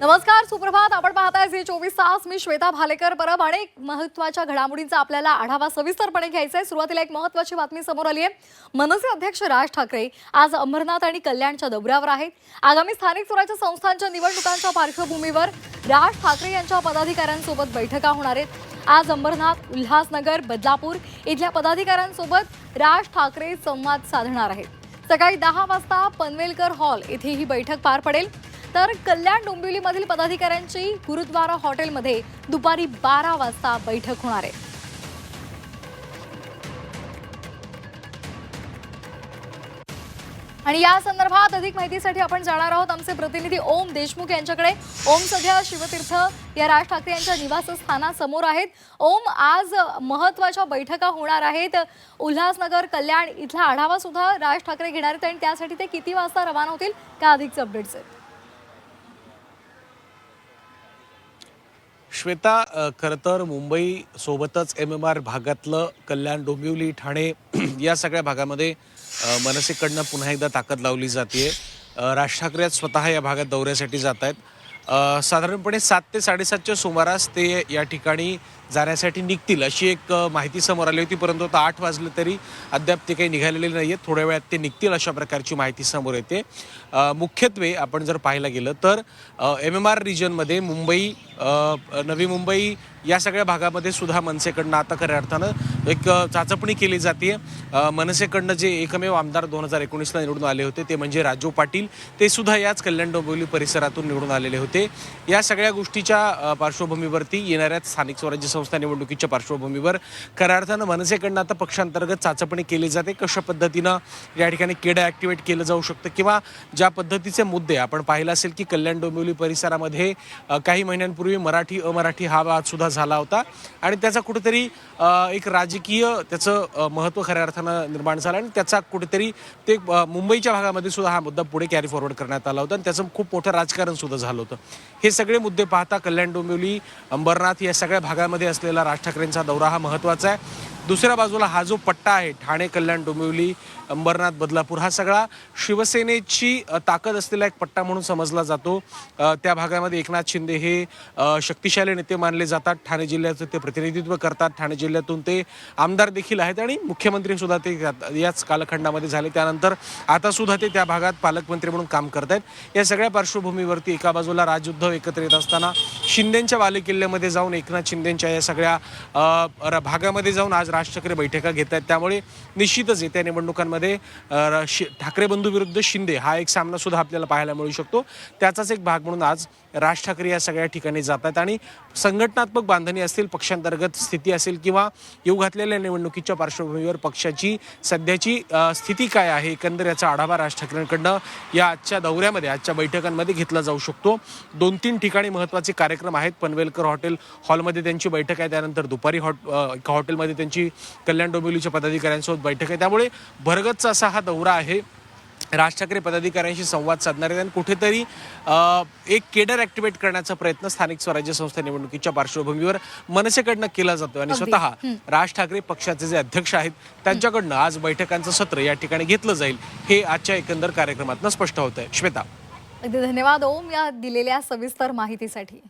नमस्कार सुप्रभात. आपण पाहताय झी चोवीस तास. मी श्वेता भालेकर परब. आणि एक महत्त्वाच्या घडामोडींचा आपल्याला आढावा सविस्तरपणे घ्यायचा आहे सुरुवातीला एक महत्वाची बातमी समोर आली आहे मनसे अध्यक्ष राज ठाकरे आज अंबरनाथ आणि कल्याणच्या दौऱ्यावर आहेत. आगामी स्थानिक स्वराज्य संस्थांच्या निवडणुकांच्या पार्श्वभूमीवर राज ठाकरे यांच्या पदाधिकाऱ्यांसोबत बैठका होणार आहेत. आज अंबरनाथ उल्हासनगर बदलापूर इथल्या पदाधिकाऱ्यांसोबत राज ठाकरे संवाद साधणार आहेत. सकाळी दहा वाजता पनवेलकर हॉल येथे ही बैठक पार पडेल. तर कल्याण डोंबिवलीमधील पदाधिकाऱ्यांची गुरुद्वारा हॉटेलमध्ये दुपारी बारा वाजता बैठक होणार आहे. आणि या संदर्भात अधिक माहितीसाठी आपण जाणार आहोत. आमचे प्रतिनिधी ओम देशमुख यांच्याकडे. ओम सध्या शिवतीर्थ या राज ठाकरे यांच्या निवासस्थानासमोर आहेत. ओम आज महत्त्वाच्या बैठका होणार आहेत. उल्हासनगर कल्याण इथला आढावा सुद्धा राज ठाकरे घेणार आहेत आणि त्यासाठी ते किती वाजता रवाना होतील का अधिकचे अपडेट्स आहेत. श्वेता खरं तर मुंबई सोबतच एम एम आर भागातलं कल्याण डोंबिवली ठाणे या सगळ्या भागामध्ये मनसेकडनं पुन्हा एकदा ताकद लावली जाते राज ठाकरे स्वतः या भागात दौऱ्यासाठी जात आहेत साधारणपणे सात ते साडेसातच्या सुमारास ते या ठिकाणी जाण्यासाठी निघतील अशी एक माहिती समोर आली होती परंतु आता आठ वाजले तरी अद्याप ते काही निघालेले नाही आहेत थोड्या वेळात ते निघतील अशा प्रकारची माहिती समोर येते. मुख्यत्वे आपण जर पाहायला गेलं तर एम एम आर रिजनमध्ये मुंबई नवी मुंबई या सगळ्या भागामध्ये सुद्धा मनसेकडनं आता खऱ्या अर्थानं एक चाचपणी केली जाते मनसेकडनं जे एकमेव आमदार दोन हजार एकोणीसला निवडून आले होते ते म्हणजे राजू पाटील. ते सुद्धा याच कल्याण डोंबिवली परिसरातून निवडून आलेले होते. या सगळ्या गोष्टीच्या पार्श्वभूमीवरती येणाऱ्या स्थानिक स्वराज्य संस्था निवडणुकीच्या पार्श्वभूमीवर खऱ्या अर्थानं मनसेकडनं आता पक्षांतर्गत चाचपणी केली जाते. कशा पद्धतीनं या ठिकाणी केडं ॲक्टिवेट केलं जाऊ शकतं किंवा ज्या पद्धतीचे मुद्दे आपण पाहिलं असेल की कल्याण डोंबिवली परिसरामध्ये काही महिन्यांपूर्वी मराठी अमराठी हा वाद सुद्धा झाला होता. आणि त्याचा कुठेतरी एक राजकीय त्याचं महत्त्व खऱ्या अर्थानं निर्माण झालं. आणि त्याचा कुठेतरी ते मुंबईच्या भागामध्ये सुद्धा हा मुद्दा पुढे कॅरी फॉरवर्ड करण्यात आला होता. आणि त्याचं खूप मोठं राजकारण सुद्धा झालं होतं. हे सगळे मुद्दे पाहता कल्याण डोंबिवली अंबरनाथ या सगळ्या भागामध्ये असलेला राज ठाकरेंचा दौरा हा महत्त्वाचा आहे. दुसऱ्या बाजूला हा जो पट्टा आहे ठाणे कल्याण डोंबिवली अंबरनाथ बदलापूर हा सगळा शिवसेनेची ताकद असलेला एक पट्टा म्हणून समजला जातो. त्या भागामध्ये एकनाथ शिंदे हे शक्तिशाली नेते मानले जातात. ठाणे जिल्ह्याचं ते प्रतिनिधित्व करतात. ठाणे जिल्ह्यातून ते आमदार देखील आहेत आणि मुख्यमंत्री सुद्धा ते याच कालखंडामध्ये झाले. त्यानंतर आता सुद्धा ते त्या भागात पालकमंत्री म्हणून काम करत आहेत. या सगळ्या पार्श्वभूमीवरती एका बाजूला राजउद्धव एकत्र येत असताना शिंदेच्या वालेकिल्ल्यामध्ये जाऊन एकनाथ शिंदेच्या या सगळ्या भागामध्ये जाऊन आज राज ठाकरे बैठका घेत आहेत. त्यामुळे निश्चितच येत्या निवडणुकांमध्ये र- शि- ठाकरे बंधू विरुद्ध शिंदे हा एक सामना सुद्धा आपल्याला पाहायला मिळू शकतो. त्याचाच एक भाग म्हणून आज राज ठाकरे या सगळ्या ठिकाणी जात आहेत. आणि संघटनात्मक बांधणी असतील पक्षांतर्गत स्थिती असेल किंवा येऊ घातलेल्या निवडणुकीच्या पार्श्वभूमीवर पक्षाची सध्याची स्थिती काय आहे एकंदर याचा आढावा राज ठाकरेंकडनं या आजच्या दौऱ्यामध्ये आजच्या बैठकांमध्ये घेतला जाऊ शकतो. दोन तीन ठिकाणी महत्त्वाचे कार्यक्रम आहेत. पनवेलकर हॉटेल हॉलमध्ये त्यांची बैठक आहे. त्यानंतर दुपारी हॉट एका हॉटेलमध्ये त्यांची कल्याण डोंबिवलीच्या पदाधिकाऱ्यांसोबत बैठक आहे. त्यामुळे भरगतचा असा हा दौरा आहे. राज ठाकरे पदाधिकाऱ्यांशी संवाद साधणार आहेत आणि कुठेतरी एक केडर ऍक्टिव्हेट करण्याचा प्रयत्न स्थानिक स्वराज्य संस्था निवडणुकीच्या पार्श्वभूमीवर मनसेकडनं केला जातो आणि. स्वतः राज ठाकरे पक्षाचे जे अध्यक्ष आहेत त्यांच्याकडनं आज बैठकांचं सत्र या ठिकाणी घेतलं जाईल. हे आजच्या एकंदर कार्यक्रमातनं स्पष्ट होत आहे श्वेता. अगदी धन्यवाद ओम या दिलेल्या सविस्तर माहितीसाठी.